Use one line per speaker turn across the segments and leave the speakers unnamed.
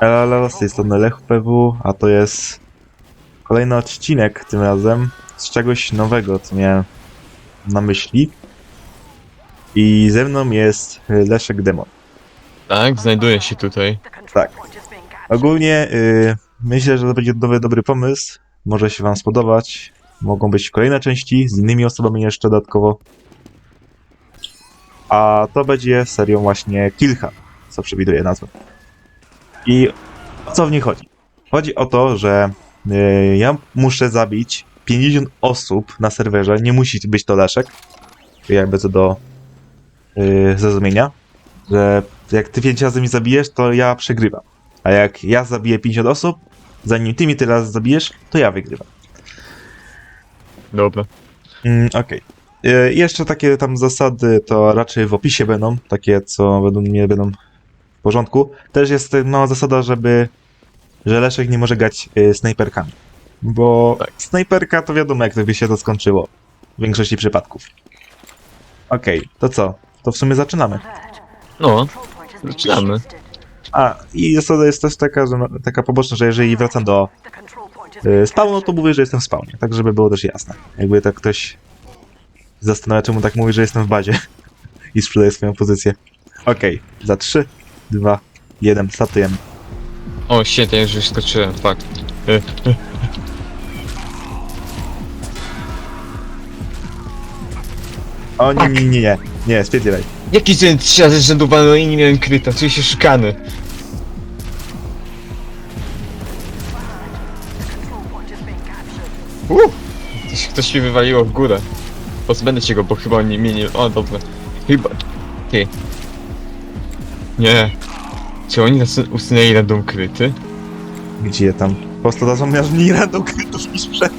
Elo, z tej strony Lech PW, a to jest kolejny odcinek tym razem z czegoś nowego, co miałem na myśli. I ze mną jest Leszek Demon.
Tak, znajduję się tutaj.
Tak. Ogólnie y, myślę, że to będzie dobry, dobry pomysł. Może się wam spodobać. Mogą być kolejne części z innymi osobami jeszcze dodatkowo. A to będzie serią właśnie Kilka, co przewiduje nazwę. I o co w niej chodzi? Chodzi o to, że y, ja muszę zabić 50 osób na serwerze. Nie musi być to Leszek. Jakby co do y, zrozumienia. Że jak ty 5 razy mi zabijesz, to ja przegrywam. A jak ja zabiję 50 osób, zanim ty mi teraz zabijesz, to ja wygrywam.
Dobra.
Mm, Okej. E, Jeszcze takie tam zasady to raczej w opisie będą, takie co według mnie będą w porządku. Też jest mała zasada, żeby że Leszek nie może grać e, snajperkami. Bo
Tak.
snajperka to wiadomo jak to by się to skończyło. W większości przypadków. Okej, to co? To w sumie zaczynamy.
No, zaczynamy.
A, i zasada jest też taka, że no, taka poboczna, że jeżeli wracam do e, spawnu, to mówię, że jestem w spawnie. Tak, żeby było też jasne. Jakby tak ktoś zastanawia, czemu tak mówi, że jestem w bazie i sprzedaję swoją pozycję. Okej, za 3, 2, 1, startujemy.
O, świetnie, już skoczyłem, fakt. E,
O nie, nie, nie, nie, nie, spierdzielaj.
Jaki ten trzy razy z rzędu walnął i nie miałem kryta, czuję się szukany. Uh! Ktoś, ktoś mi wywaliło w górę. Pozbędę się go, bo chyba nie mnie nie... O, dobra. Chyba... Ty. Nie. Czy oni nas usunęli random kryty?
Gdzie tam? Po prostu są miaż mniej random krytów niż przed.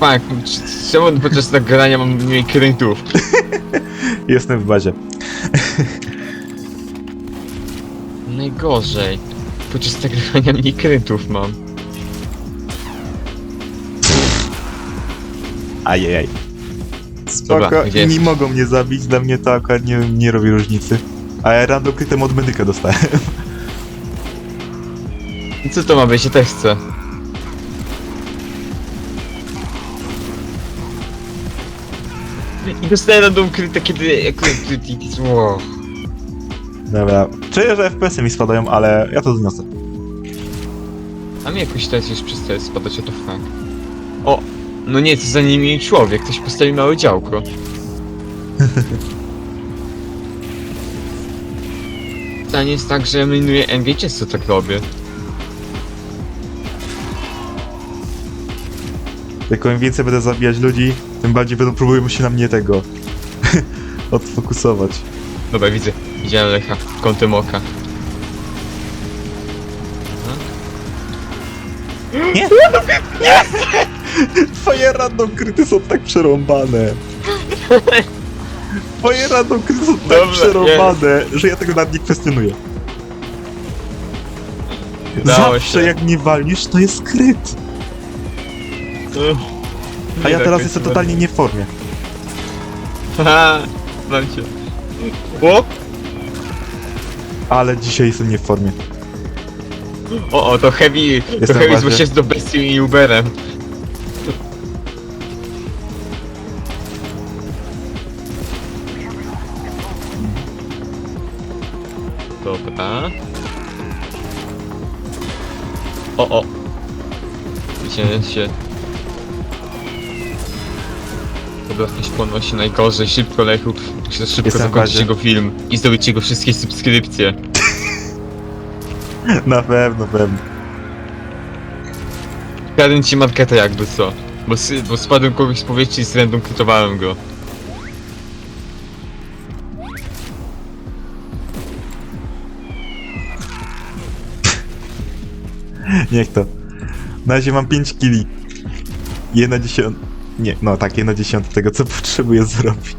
Fuck, c- czemu podczas nagrania mam mniej krytów?
Jestem w bazie.
Najgorzej. Podczas nagrywania mniej krytów mam.
Ajajaj. Spoko,
Dobra, gdzie jesteś?
mogą mnie zabić, dla mnie to akurat nie, nie robi różnicy. A ja random krytem od medyka dostałem.
I co to ma być? Ja też chcę. I dostałem random kryta, kiedy... Jak... Wow.
Dobra, czuję, że FPS-y mi spadają, ale ja to zniosę.
A mi jakoś teraz już przestaje spadać, o to fuck. O! No nie, to za nimi człowiek, ktoś postawił małe działko. Pytanie jest tak, że ja minuję M, wiecie co tak robię?
Tylko im więcej będę zabijać ludzi, tym bardziej będą próbują się na mnie tego odfokusować.
Dobra, widzę. Widziałem Lecha kątem oka.
Twoje random kryty są tak przerąbane. Twoje random kryty są tak
Dobra,
przerąbane, że ja tego nawet nie kwestionuję.
Udało
Zawsze
się.
jak mnie walnisz, to jest kryt. A ja teraz jestem totalnie nie w formie.
Haha, znam cię. O!
Ale dzisiaj jestem nie w formie.
O, o, to Heavy, to
Jestem
Heavy
w bazie.
zło się z bestią i Uberem. O, o. Widziałem się. Dobra, ktoś ponosi najgorzej, szybko Lechu, muszę szybko
Jestem w
zakończyć
bazie.
jego film i zdobyć jego wszystkie subskrypcje.
Na pewno, pewno.
Kradłem ci marketę jakby co. Bo, sy- bo spadłem kogoś z powietrza i z random krytowałem go.
Niech to. Na razie mam 5 kili. Jedna dziesiąt... Nie, no tak, jedna dziesiąta tego, co potrzebuję zrobić.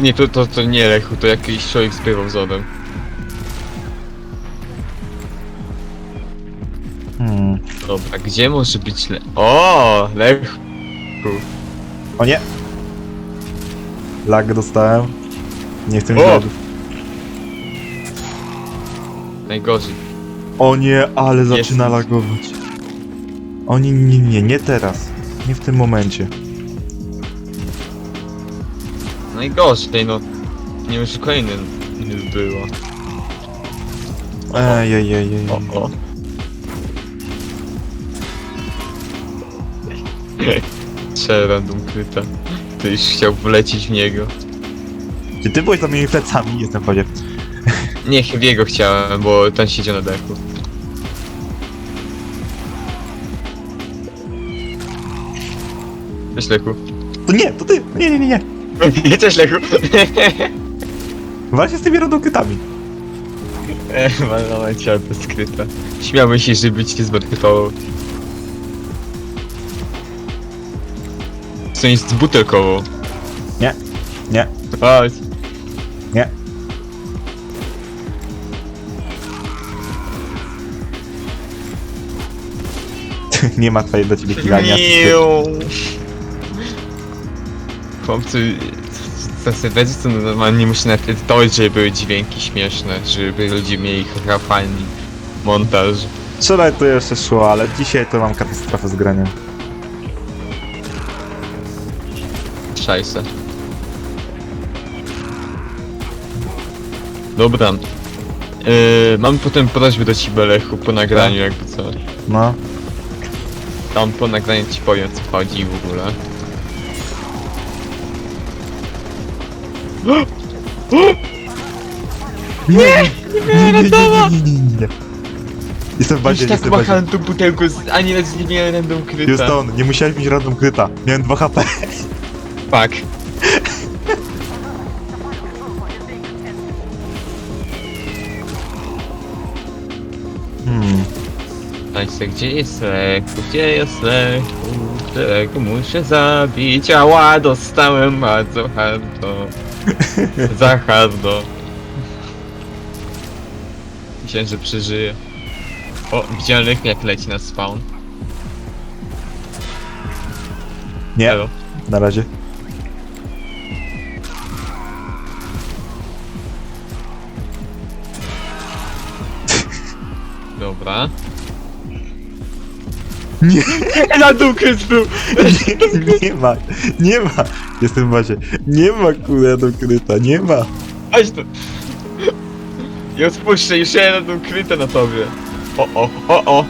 Nie, to, to, to nie Lechu, to jakiś człowiek zbywał zodem.
Hmm.
Dobra, gdzie może być Le... O, Lechu.
O nie! Lag dostałem. Nie chcę mi
O!
lagów.
Najgorzej.
O nie, ale
Jest.
zaczyna lagować. O nie, nie, nie, nie teraz. Nie w tym momencie.
Najgorzej, no. Nie wiem, czy kolejny było.
Ej, ej, ej, ej.
O, o. Trzeba random kryta. Ty już chciał wlecieć w niego.
Czy ty byłeś za moimi plecami? Jestem pewien.
Nie, Heavy'ego chciałem, bo ten siedział na deku. Cześć Lechu.
To nie, to ty! Nie, nie, nie, nie.
Cześć Lechu.
Właśnie z tymi rodokrytami.
Walnąłem cię bez skryta. Śmiałbym się, żeby cię zmarketował. Co jest z butelkową?
Nie, nie.
Chodź.
nie ma twojej do ciebie kilania.
Miu. Chłopcy, sobie wiecie, co normalnie muszę napierdolić, żeby były dźwięki śmieszne, żeby ludzie mieli fajny montaż.
Wczoraj to jeszcze szło, ale dzisiaj to mam katastrofę z graniem.
Szajse. Dobra. Yy, mam potem prośbę do ciebie Lechu po nagraniu jakby co.
No.
Tam po nagraniu ci powiem co chodzi w ogóle.
Nie! Nie, nie, nie, nie, nie, nie, nie. Jestem w bazie,
Już tak
jestem w bazie.
machałem tą butelką, z- ani raz nie miałem random kryta.
Houston, nie musiałeś mieć random kryta. Miałem 2 HP.
Fuck. Gdzie jest Lechu? Gdzie jest Lechu? Którego muszę zabić? Ała, dostałem bardzo hardo. Za hardo. Myślałem, że przeżyję. O, widziałem jak leci na spawn.
Nie,
Elo.
na razie.
Dobra.
Nie,
Na dół był!
nie, nie ma, nie ma. Jestem w bazie. Nie ma kurde random kryta, nie ma.
Chodź tu! I odpuszczę, już ja będą kryte na tobie. O, o, o, o!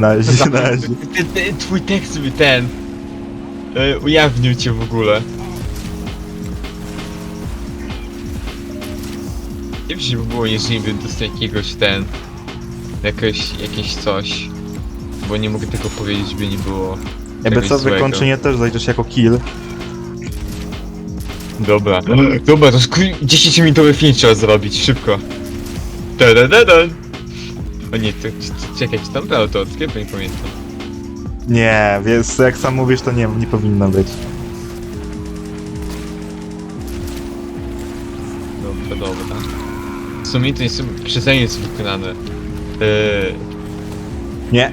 Na razie, na razie.
Ty, ty, twój tekst by ten... E, ujawnił cię w ogóle. Nie wiem, by było, jeżeli by dostał jakiegoś ten... Jakoś, jakieś coś. Bo nie mogę tego powiedzieć, by nie było...
Jakby
czegoś
co,
złego.
wykończenie też zajdziesz jako kill.
Dobra. Dobra, to skrój 10 minutowy film trzeba zrobić, szybko. Da da da da. O nie, to, to, czekaj, czy tam było to od kiedy nie pamiętam.
Nie, więc jak sam mówisz, to nie, nie powinno być.
W sumie to jest przeze mnie jest wykonane. Eee,
Nie.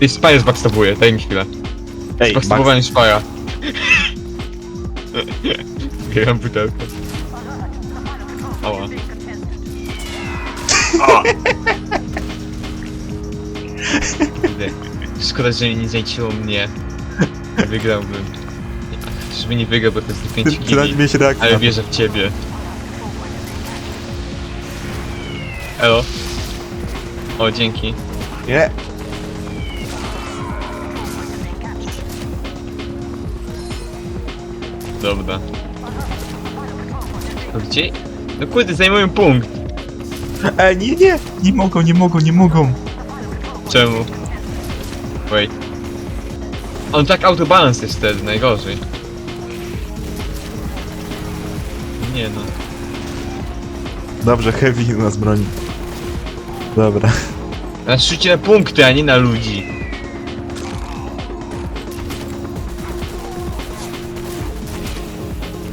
Ty Spire zbackstabuje, daj mi chwilę.
Ej, Max,
Zbackstabowałem Spire'a. Gram butelkę. Ała. Ała. Kurde. Szkoda, że nie zajęciło mnie. Wygrałbym. Żeby nie wygrał, bo to jest tylko 5
ty, reakcję.
Ale wierzę w ciebie. Elo. O, dzięki.
Nie.
Dobra. To gdzie? No kurde, zajmują punkt.
Ej, nie, nie. Nie mogą, nie mogą, nie mogą.
Czemu? Wait. On tak autobalans jest wtedy, najgorzej. Nie no.
Dobrze, heavy nas broni. Dobra.
Teraz rzućcie na punkty, a nie na ludzi.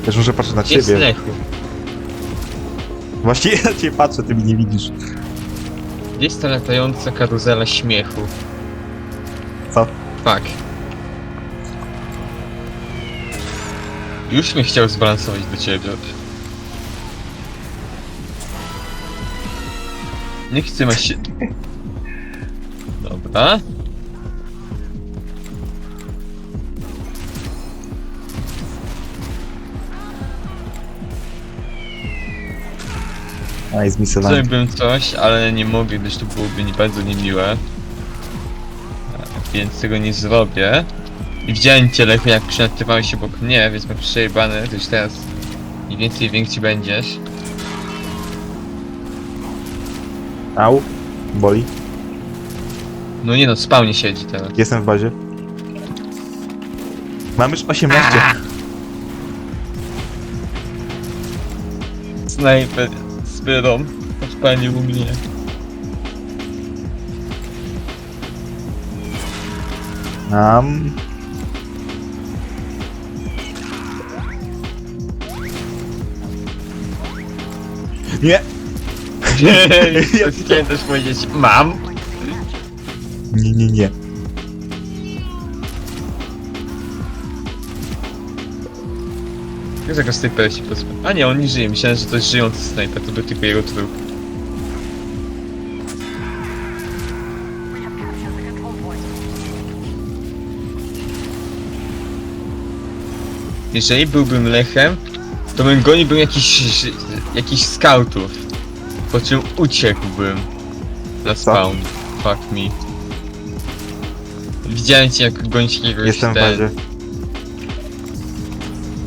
Też muszę patrzeć na
jest
ciebie.
Lechu?
Właściwie ja cię patrzę, ty mnie nie widzisz.
Jest ta latająca karuzela śmiechu?
Co?
Tak. Już mnie chciał zbalansować do ciebie. Nie chcę ma się... Dobra.
A, jest misylany.
Zrobiłbym coś, ale nie mogę, gdyż to byłoby nie bardzo niemiłe. E, Więc tego nie zrobię. I widziałem cię lepiej jak przelatywałeś obok mnie, więc mam przejebane, gdyż teraz im więcej większy będziesz.
Au. Boli.
No nie no, spawnie siedzi teraz.
Jestem w bazie. Mam już 18.
Snajper z wyrą odpalił mnie.
Mam. Nie!
Ja chciałem też powiedzieć, mam.
Nie, nie, nie.
Jak tego snajpera się pozbył? A nie, on nie żyje, myślałem, że to jest żyjący snajper, to był tylko jego trup. Jeżeli byłbym Lechem, to bym goniłbym jakiś, jakiś scoutów. Po czym uciekłbym na spawn. Fuck me. Widziałem cię jak gonić jakiegoś
Jestem w
ten-
bazie.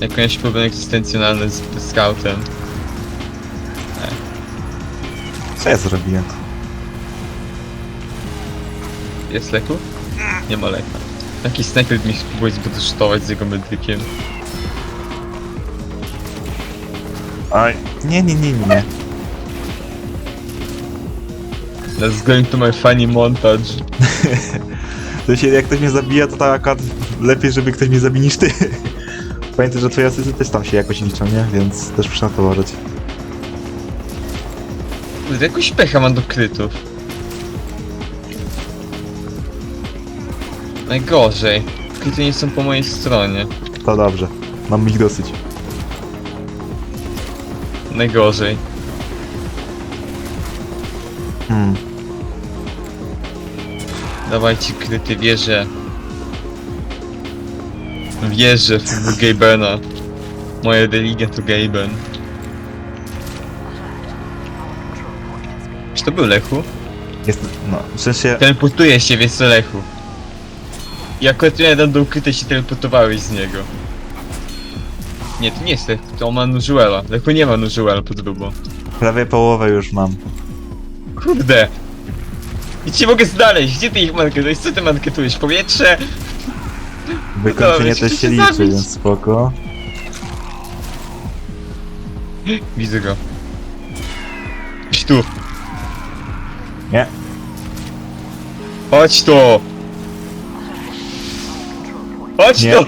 Jakieś problemy egzystencjonalne z z scoutem.
Co ja zrobiłem?
Jest leku? Nie ma leka. Jakiś snajper mi spróbuje zbudować z jego medykiem.
Oj. Nie, nie, nie, nie.
Let's go into my funny montage.
To się, jak ktoś mnie zabija, to tak akurat lepiej, żeby ktoś mnie zabił niż ty. Pamiętaj, że twoje asysty też tam się jakoś liczą, nie? Więc też muszę na to uważać.
Kurde, Jakąś pecha mam do krytów. Najgorzej. Kryty nie są po mojej stronie.
To dobrze. Mam ich dosyć.
Najgorzej.
Hmm.
Dawajcie kryty, wierzę. Wierzę w Gabena. Moja religia to Gaben. Czy to był Lechu?
Jest, no, w sensie...
Teleportuje się, więc to Lechu. I akurat tam do ukryte się teleportowałeś z niego. Nie, to nie jest Lechu, to on ma Nuzuela. Lechu nie ma Nuzuela pod lubą.
Prawie połowę już mam.
Kurde! I ci mogę znaleźć, gdzie ty ich marketujesz? Co ty marketujesz? Powietrze?
Wykończenie
Dobra,
też się liczy,
zabić.
więc spoko.
Widzę go. Idź tu.
Nie.
Chodź tu! Chodź
Nie.
tu!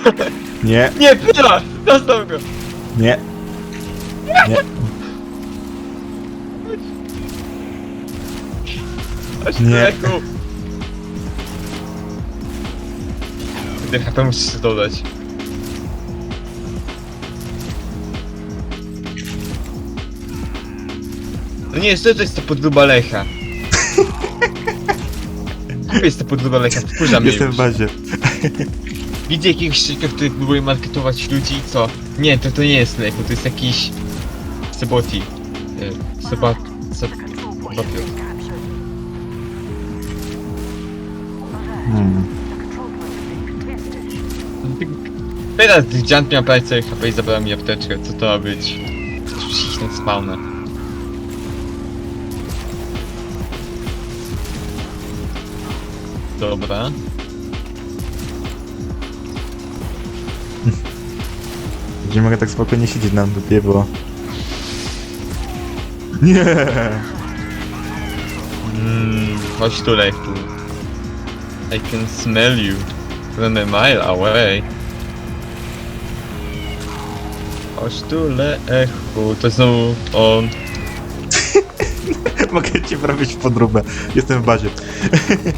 Nie,
Nie, pyla! Zostaw go!
nie. Nie. Nie.
Kurde, HP musisz sobie dodać. No nie, co to jest to podróba Lecha? Kupię jest to podróba Lecha, wkurza mnie
Jestem
już.
w bazie.
Widzę jakiegoś szczyka, który próbuje marketować ludzi i co? Nie, to to nie jest Lechu, to jest jakiś... Seboti. E, Sebat... Seb... Sebapiot. Teraz Giant miał prawie całe HP i zabrał mi apteczkę, co to ma być? Przyjść na spawna. Dobra.
Nie mogę tak spokojnie siedzieć na dupie, bo... Nie!
Mmm, chodź tu Lechu. I can smell you from a mile away. Chodź tu Lechu, to znowu on.
Mogę cię prawić w podróbę. Jestem w bazie.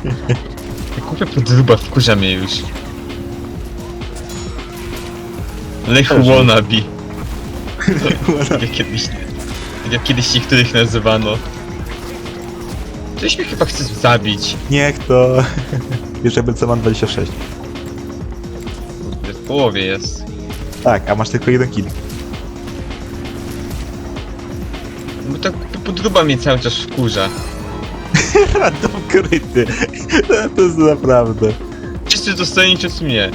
Kupię podróba, wkurza mnie już. Lech wannabe. Jak kiedyś, jak kiedyś niektórych nazywano. Ktoś mnie chyba chce zabić.
Niech to... Jeszcze BC mam 26.
Kurde, W połowie jest.
Tak, a masz tylko jeden kill.
Bo tak podruba mnie cały czas wkurza.
Random kryty. To jest naprawdę.
Wszyscy dostali przez mnie.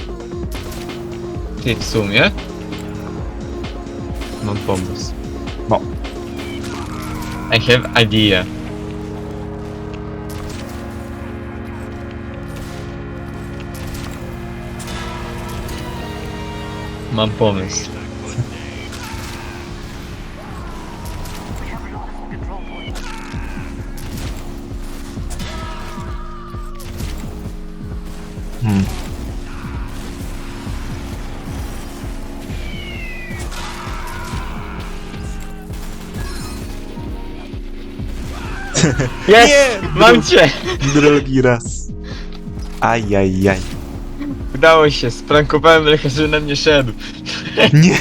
Ty w sumie? Mam pomysł.
No.
I have idea. Mam pomysł.
Hmm.
Jest!
Nie!
Mam cię!
Drugi raz. Ajajaj.
Udało się, sprankowałem Lecha, że na mnie szedł.
Nie!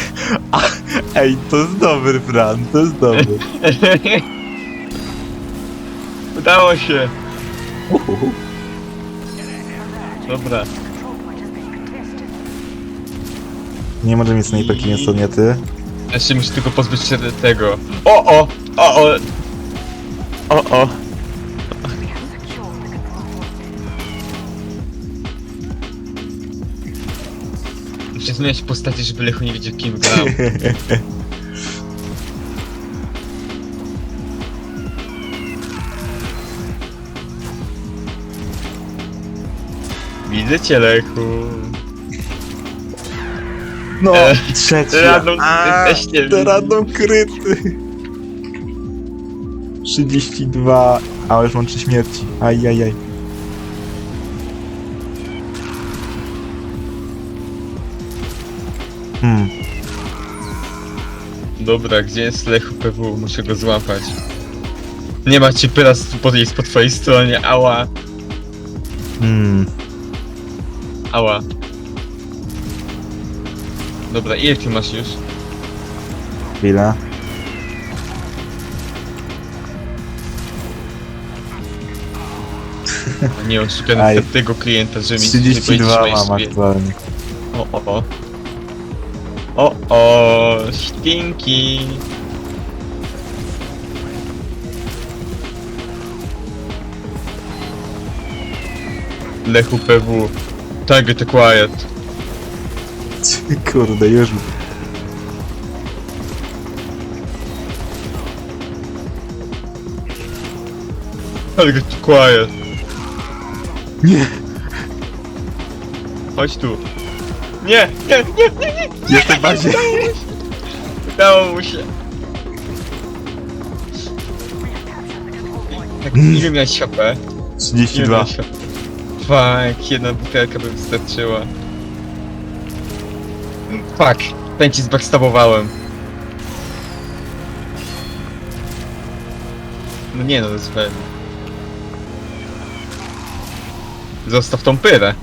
A, ej, to jest dobry plan, to jest dobry.
Udało się.
Uhuhu.
Dobra.
Nie może mieć snajperki, więc to nie ty.
Jeszcze muszę tylko pozbyć się tego. O o! O o! O o! Muszę zmieniać postacie, żeby Lechu nie wiedział kim grał. Widzę cię Lechu.
No,
E,
trzeci.
random-
A,
też nie
te
widzę.
random kryty. 32, a już mam 3 śmierci. Ajajaj. Hmm,
Dobra, gdzie jest Lechu PW? Muszę go złapać. Nie ma cię teraz po, jest po twojej stronie, ała,
hmm.
ała. Dobra, ile ty masz już?
Chwila.
Nie, on szuka
Aj.
następnego klienta, żeby mi
32
powiedzieć,
mam
sobie-
aktualnie.
O, o, o. O, o, śtinki. Lechu PW. Target acquired.
Kurde, już.
Target acquired.
Nie!
Chodź tu. Nie, nie, nie, nie, nie.
Jestem bardziej.
Udało mu się. Tak, ile miałeś HP? Ile
32.
miałeś HP? Fuck, jedna butelka by wystarczyła. Fuck, ten ci zbackstabowałem. No nie no, to jest pewne. Zostaw tą pyrę.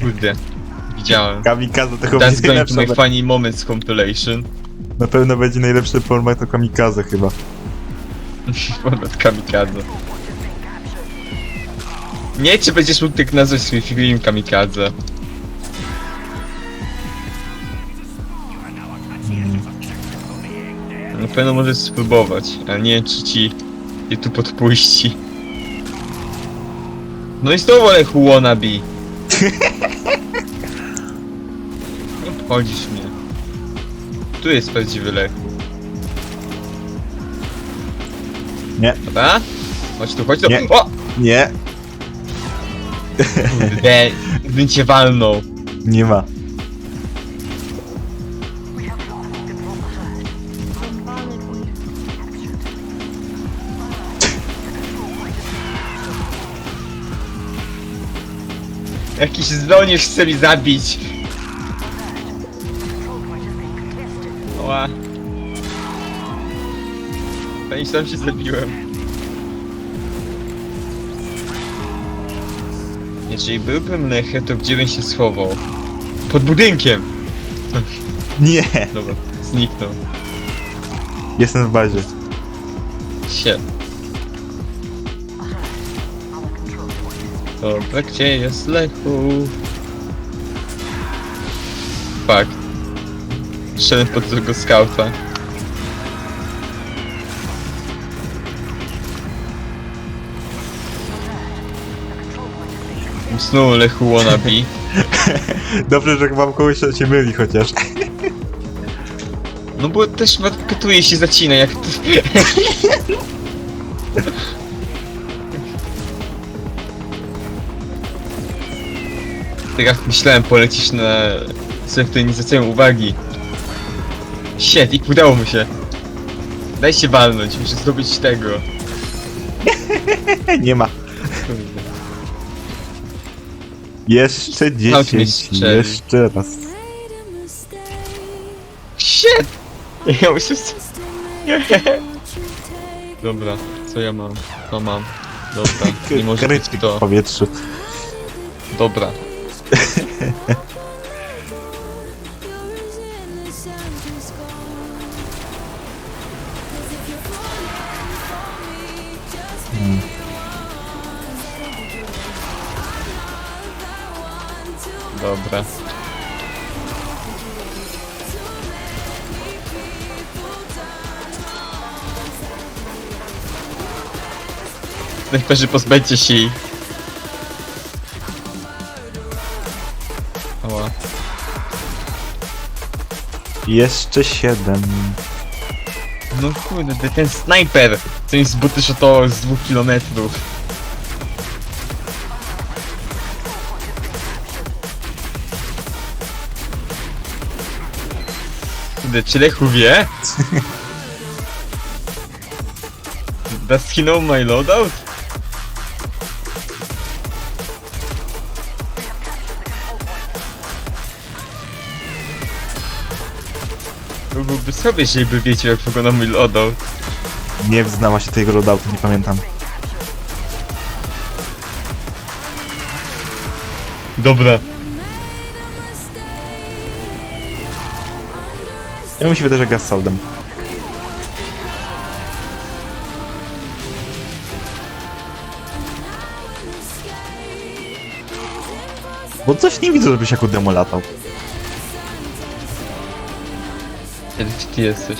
Kurde, widziałem.
Kamikaze to chyba
That's
będzie
going to funny moments compilation.
Na pewno będzie najlepszy format to kamikaze chyba.
Format kamikadze. Nie, czy będziesz mógł tak nazwać swój film kamikadze? Na pewno możesz spróbować, ale nie wiem, czy ci je tu podpuści. No i znowu Lechu wannabe. Obchodzisz mnie. Tu jest prawdziwy Lechu.
Nie.
Dobra? Chodź tu, chodź tu.
Nie.
O!
Nie,
Kurde, gdybym cię walnął.
nie ma.
Jakiś zdolniesz chce mi zabić. Oła. Pewnie sam się zabiłem. Jeżeli byłbym lechem, to gdzie bym się schował? Pod budynkiem!
Nie!
Dobra, zniknął.
Jestem w bazie.
Sie. Dobra, gdzie jest Lechu? Fakt. Szedłem pod tego skauta. Znowu Lechu wannabe.
Dobrze, że mam kogoś, kto się myli chociaż.
No bo też marketuje się zacina jak... Tak jak myślałem polecisz na selektyonizację uwagi. Shit, i udało mu się. Daj się walnąć, muszę zdobyć tego.
Nie ma. Jeszcze
Aut mnie
10.
strzeli.
Jeszcze raz.
Shit! Ja muszę... Dobra, co ja mam? To mam. Dobra, nie może być
Krytyk w
to.
powietrzu.
Dobra.
Hmm.
Dobra. Najpierw pozbędzie się ich.
Jeszcze 7.
No kurde, ten snajper, co mi z buty szotował z dwóch kilometrów. Kurde, czy Lechu wie? Does he know my loadout? Sobie, jeżeli by wiedział jak wygląda mój loadout.
Nie znała się tego loadoutu, nie pamiętam.
Dobra.
Ja mi się wydaje, że gra z Soldem. Bo coś nie widzę, żebyś jako demo latał.
Kiedy ty jesteś?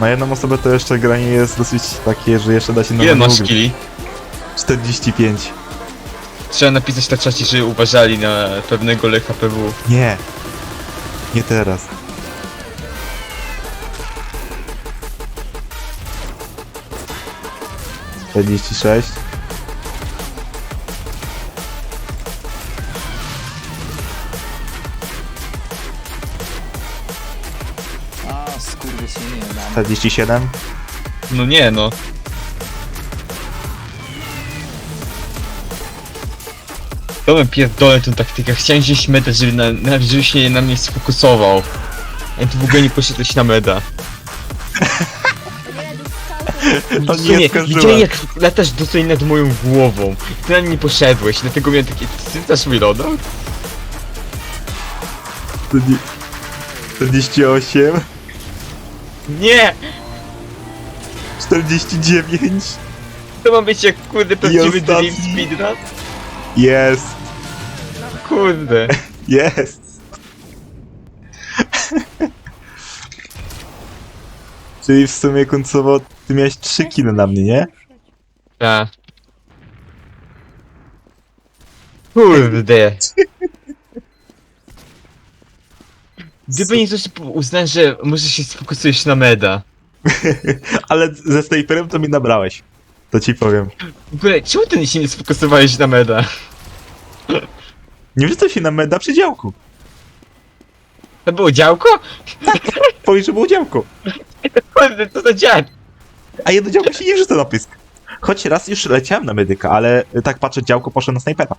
Na jedną osobę to jeszcze granie jest dosyć takie, że jeszcze da się
Ile
normalnie
masz
ugryźć.
killi?
45.
Trzeba napisać na czacie, że uważali na pewnego Lecha PW.
Nie. Nie teraz. Czterdzieści sześć. 47?
No nie no. Dobra, pierdolę tą taktykę. Chciałem wziąć medę, żeby na, na, żeby się na mnie sfokusował. Ja tu w ogóle nie poszedłeś na meda.
To nie
sumie, widziałem jak latasz dosłownie nad moją głową. Ty na mnie poszedłeś, dlatego miałem takie... Ty też reloadout?
48?
Nie!
49.
To ma być jak kurde prawdziwy
ostatni.
dream speedrun?
Jest.
Kurde.
Jest. Czyli w sumie końcowo ty miałeś 3 kile na mnie, nie?
Tak. Kurde. Gdyby nie to, że uznałem, że może się sfokusujesz na meda.
Ale ze snajperem to mi nabrałeś. To ci powiem.
W ogóle, czemu ty się nie sfokusowałeś na meda?
Nie wrzucaj się na meda przy działku.
To było działko?
Powiedz, że było działko.
Kurde, to dziad?
A jedno działko się nie wrzuca na pysk. Choć raz już leciałem na medyka, ale tak patrzę, działko poszło na snajpera.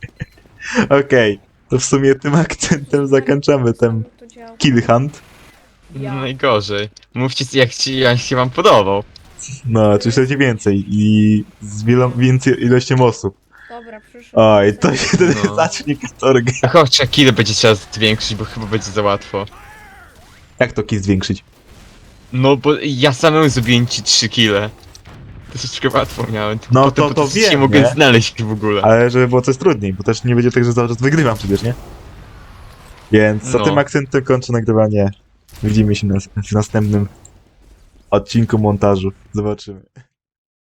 Okej, to w sumie tym akcentem zakończamy ten
To działa.
kill hunt.
Ja.
Najgorzej. Mówcie jak, ci, jak się wam podobał.
No, czy chcecie więcej i z wielą, więcej ilością osób.
Dobra, przyszło.
Oj, to się wtedy
No.
zacznie katorga.
A Chodź, jak ile będzie trzeba zwiększyć, bo chyba będzie za łatwo.
Jak to kit zwiększyć?
No bo ja samemu zrobiłem ci 3 kile. Troszeczkę łatwo miałem.
No,
potem
to-
po
to
prostu
wiem,
nie mogę
nie?
znaleźć w ogóle.
Ale żeby było coś trudniej, bo też nie będzie tak, że cały czas wygrywam przecież, nie? Więc za
No.
tym akcentem kończę nagrywanie. Widzimy się na, w następnym odcinku montażu. Zobaczymy.